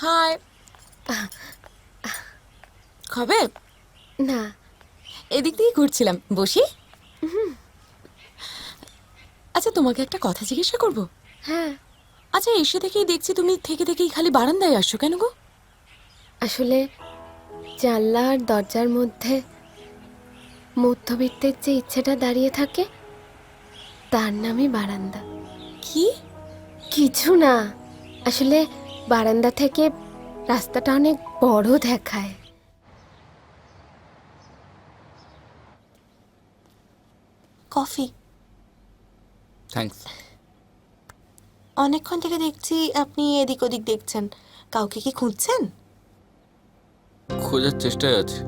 High. খাবে না। এদিক দিয়ে ঘুরছিলাম। বসি? আচ্ছা তোমাকে একটা কথা জিজ্ঞাসা করব? হ্যাঁ। আচ্ছা এসে থেকেই দেখছি তুমি থেকে থেকেই খালি বারান্দায় আসছো কেন গো? আসলে জানলা আর দরজার মধ্যে মধ্যবিত্তের যে ইচ্ছেটা দাঁড়িয়ে থাকে তার নামই বারান্দা। কি? কিছু না। আসলে বারান্দা থেকে রাস্তাটা অনেক বড় দেখায়। কফি। থ্যাঙ্কস অনেকক্ষণ থেকে দেখছি আপনি এদিক ওদিক দেখছেন। কাউকে কি খুঁজছেন? খোঁজার চেষ্টায় আছে।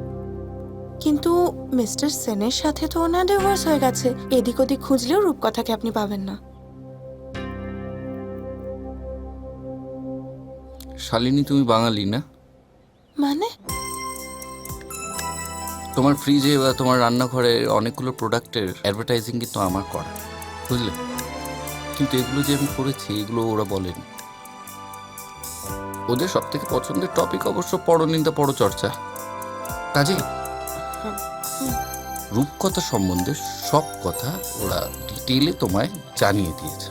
কিন্তু মিস্টার সেনের সাথে তো ওনার ডিভোর্স হয়ে গেছে। এদিক ওদিক খুঁজলেও রূপকথাকে আপনি পাবেন না। শালিনী তুমি বাঙালি না? মানে? তোমার ফ্রিজে বা তোমার রান্নাঘরে অনেকগুলো প্রোডাক্টের অ্যাডভার্টাইজিং কিন্তু আমার করা বুঝলে? কিন্তু এগুলো যে আমি করেছি এগুলো ওরা বলেনি। ওদের সব থেকে পছন্দের টপিক অবশ্য পরনিন্দা পরচর্চা। কাজে? রূপকথা সম্বন্ধে সব কথা ওরা ডিটেলে তোমায় জানিয়ে দিয়েছে।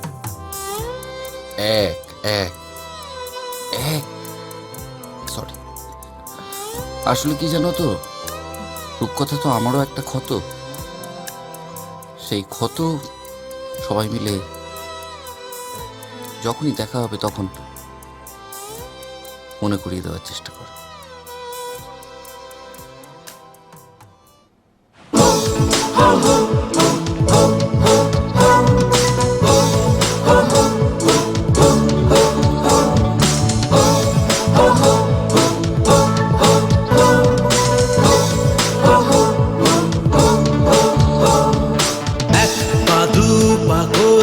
এক এক এক আসলে কি জানো তো? রূপকথা তো আমারও একটা ক্ষত। সেই ক্ষত সবাই মিলে যখনই দেখা হবে তখন মনে করিয়ে দেওয়ার চেষ্টা করে। এক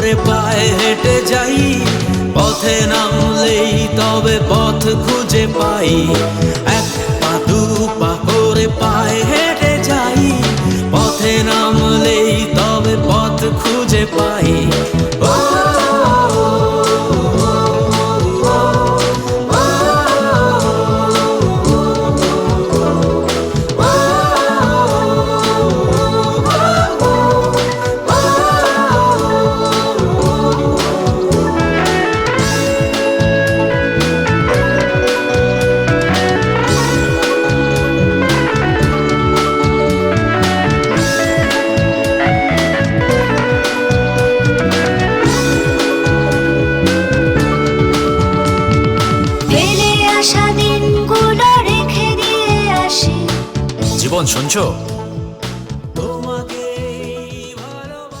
করে পায়ে হেঁটে যাই। পথে নামলেই তবে পথ খুঁজে পাই। এক পা জীবন শুনছো?